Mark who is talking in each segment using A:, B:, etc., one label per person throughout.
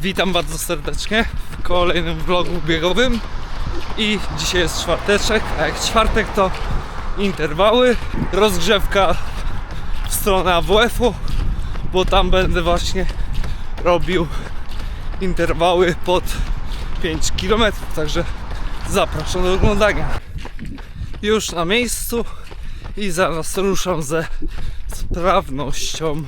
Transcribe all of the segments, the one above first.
A: Witam bardzo serdecznie w kolejnym vlogu biegowym i dzisiaj jest czwarteczek, a jak czwartek to interwały, rozgrzewka w stronę AWF-u, bo tam będę właśnie robił interwały pod 5 km, także zapraszam do oglądania. Już na miejscu i zaraz ruszam ze sprawnością.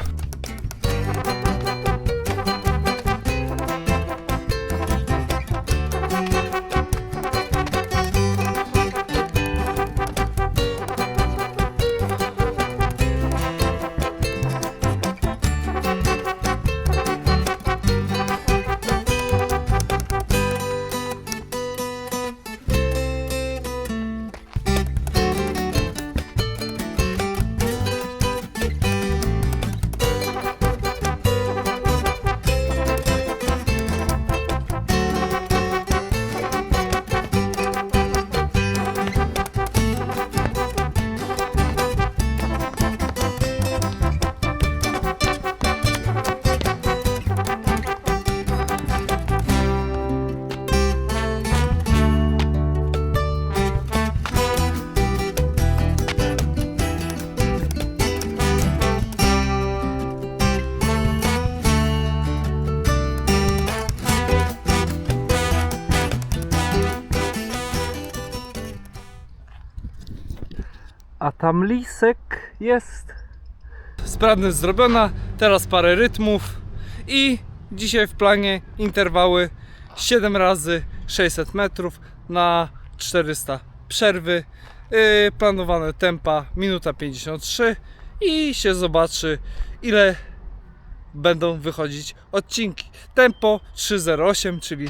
A: A tam lisek jest. Sprawność zrobiona, teraz parę rytmów i dzisiaj w planie interwały 7 razy 600 metrów na 400 przerwy. Yy, planowane tempa minuta 53 i się zobaczy ile będą wychodzić odcinki. Tempo 3.08, czyli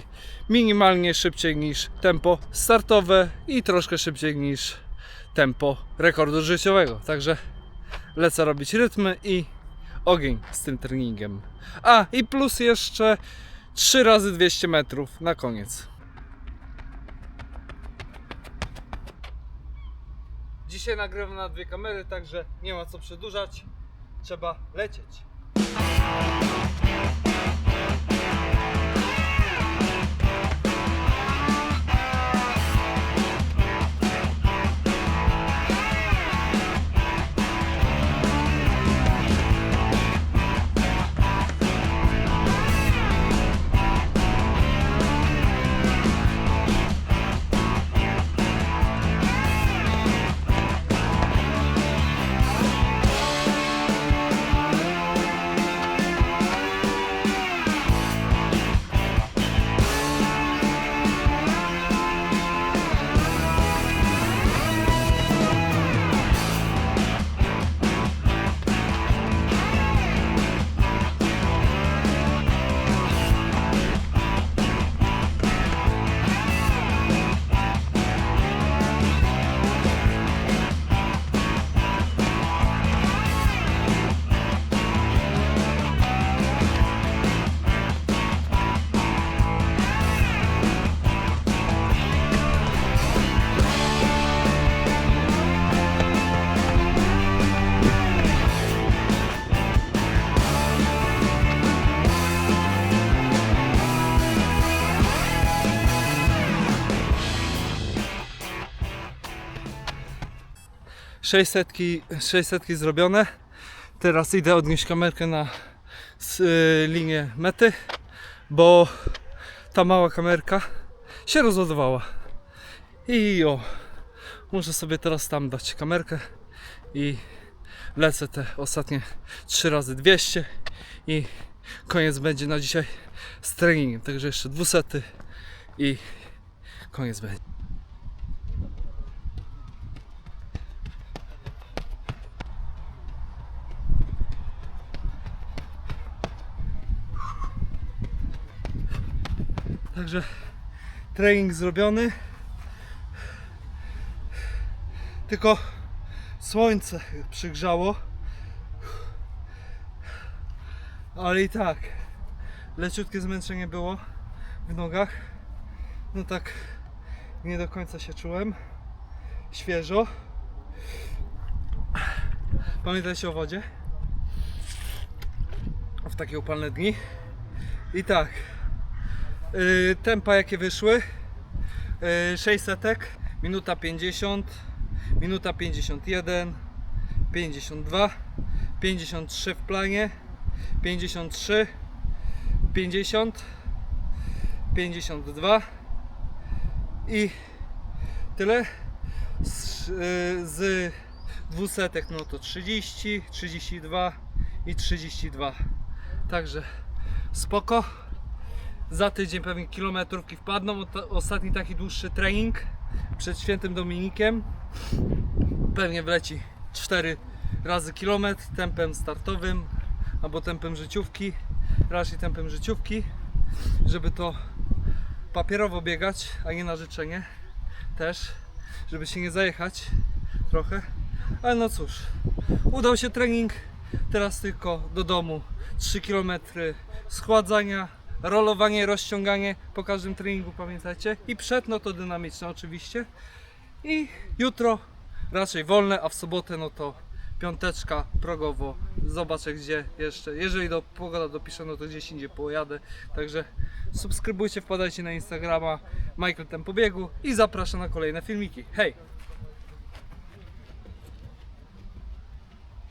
A: minimalnie szybciej niż tempo startowe i troszkę szybciej niż tempo rekordu życiowego. Także lecę robić rytmy i ogień z tym treningiem. A i plus jeszcze 3 razy 200 metrów na koniec. Dzisiaj nagrywam na dwie kamery, także nie ma co przedłużać. Trzeba lecieć. Sześćsetki, sześćsetki zrobione. Teraz idę odnieść kamerkę na y, linię mety, bo ta mała kamerka się rozładowała. I o, muszę sobie teraz tam dać kamerkę i lecę te ostatnie 3 razy 200 i koniec będzie na dzisiaj z treningiem. Także jeszcze dwusety i koniec będzie. Także trening zrobiony. Tylko słońce przygrzało. Ale i tak leciutkie zmęczenie było w nogach. No tak nie do końca się czułem. Świeżo. Pamiętajcie o wodzie. W takie upalne dni. I tak. Yy, tempa jakie wyszły. Yy, 600, minuta 50, minuta 51, 52, 53 w planie, 53, 50, 52 i tyle. Z, yy, z dwusetek no to 30, 32 i 32. Także spoko. Za tydzień pewnie kilometrówki wpadną. Ostatni taki dłuższy trening przed świętym Dominikiem. Pewnie wleci 4 razy kilometr tempem startowym albo tempem życiówki. Raczej tempem życiówki, żeby to papierowo biegać, a nie na życzenie też, żeby się nie zajechać trochę. Ale no cóż, udał się trening. Teraz tylko do domu 3 km schładzania, rolowanie, rozciąganie po każdym treningu, pamiętajcie. I przed, no to dynamiczne oczywiście. I jutro raczej wolne, a w sobotę no to piąteczka progowo. Zobaczę gdzie jeszcze. Jeżeli do, pogoda dopisze, no to gdzieś indziej pojadę. Także subskrybujcie, wpadajcie na Instagrama Michael Tempobiegu i zapraszam na kolejne filmiki. Hej!